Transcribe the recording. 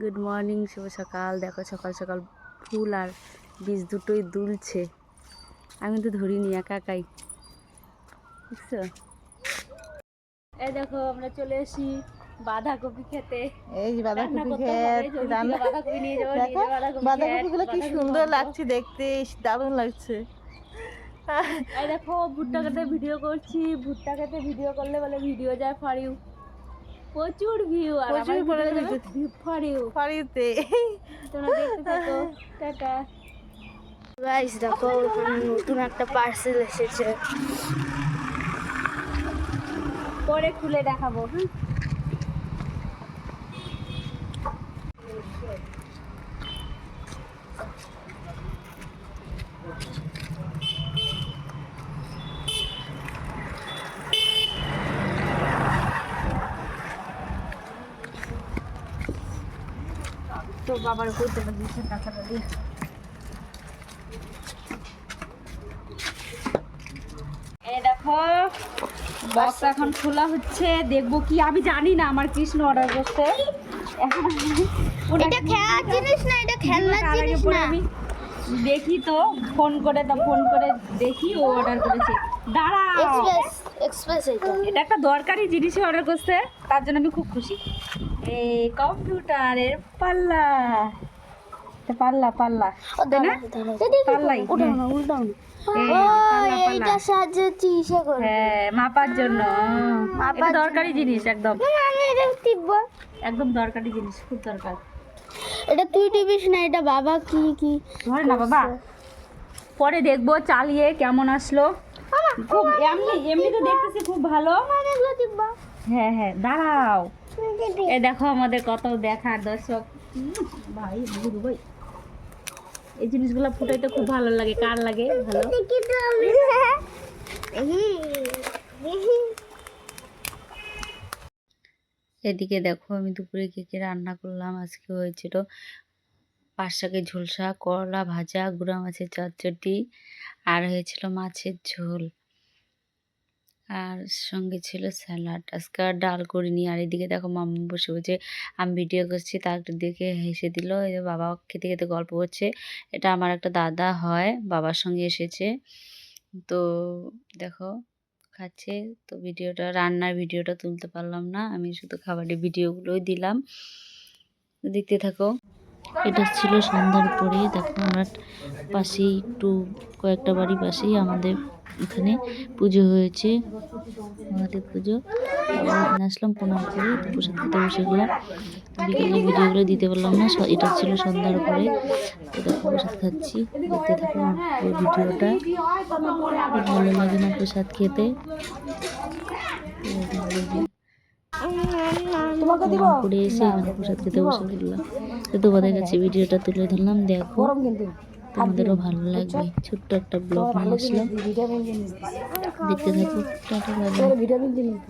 Good morning শুভ সকাল। দেখো সকাল সকাল ফুল আর বীজ দুটোই দুলছে। আমি তো ধরিনি একা একাই। বুঝছ? এই দেখো আমরা চলে এসি বাঁধাকপি খেতে। এই বাঁধাকপি থেকে বাঁধাকপি নিয়ে যাব, কি সুন্দর লাগছে দেখতে দারুণ লাগছে। এই দেখো ভুট্টা খেতে ভিডিও করছি ভুট্টা খেতে ভিডিও করলে বলে ভিডিও যায় ফর ইউ প্রচুর ভিউ আর প্রচুর বলে পরে ভিডিও যাবে। যাবে ফর ইউ বাড়িতে তোমরা দেখতে থাকো। টাটা। গাইস দেখো নতুন একটা পার্সেল এসেছে। পরে খুলে দেখাবো হ্যাঁ তো বাবার দেখো বক্স এখন খোলা হচ্ছে দেখব কি। আমি জানি না আমার কৃষ্ণ অর্ডার করতে। এখন এটা খেলার জিনিস না এটা খেলনার জিনিস না। আমি দেখি তো ফোন করে তা ফোন করে দেখি ও অর্ডার করেছে। দাঁড়াও। এক্সপ্রেস এটা এটা একটা দরকারি জিনিসই অর্ডার করছে তার জন্য আমি খুব খুশি। এই কম্পিউটারের পাল্লা। এটা পাল্লা পাল্লা। পাল্লাই হ্যাঁ। এইটা সাহায্যে চিকিৎসা করে হ্যাঁ মাপার জন্য। দরকারি জিনিস একদম। আমি এটা টিপবো একদম দরকারি জিনিস খুব দরকার। এটা তুই টিপিস না এটা বাবা কি কি ধরে না বাবা। পরে দেখব চালিয়ে কেমন আসলো। খুব এমনি এমনি দেখতেছি খুব ভালো। হ্যাঁ হ্যাঁ দাঁড়াও। এ দেখো আমাদের কত দেখার দর্শক। ভাই, বুড়ো ভাই। এই জিনিসগুলো ফুটাইতে খুব ভালো লাগে। কার লাগে? ভালো? এদিকে দেখো, আমি দুপুরে কে কে রান্না করলাম? আজকে হয়েছিল শাকের ঝোলসা করলা ভাজা, গুঁড়া মাছের চচ্চড়ি, আর হয়েছিল মাছের ঝোল। আর সঙ্গে ছিল স্যালাড। আজকে আর ডাল করিনি। আর এদিকে দেখো মাম্মা বসে বসে, আমি ভিডিও করছি, তার দিকে হেসে দিল বাবা খেতে খেতে গল্প করছে। এটা আমার একটা দাদা হয়, বাবার সঙ্গে এসেছে। তো দেখো, খাচ্ছে। তো ভিডিওটা, রান্নার ভিডিওটা তুলতে পারলাম না। আমি শুধু খাবারের ভিডিওগুলোই দিলাম। দেখতে থাকো। এটা ছিল সন্ধ্যার পরে। দেখো, আমার পাশেই, একটু কয়েকটা বাড়ি পাশেই আমাদের এখানে পুজো হয়েছে। মহাদেব পুজো। এখানে আসলাম প্রণাম করে প্রসাদ খেতে বসে গেলাম। বিকেলে ভিডিওগুলো দিতে পারলাম না এটা ছিল সন্ধ্যার পরে। তো দেখো প্রসাদ খাচ্ছি। দেখতে থাকো আমার পুরো ভিডিওটা। খুব ভালো লাগে না প্রসাদ খেতে। তোমাকে দিব? প্রণাম করে এসে এখানে প্রসাদ খেতে বসে পড়লাম। তো তোমাদের কাছে ভিডিওটা তুলে ধরলাম দেখো। তোমাদেরও ভালো লাগবে। ছোট্ট একটা ব্লগ নিয়ে আসলাম। দেখতে থাকো ভিটামিন জিনিস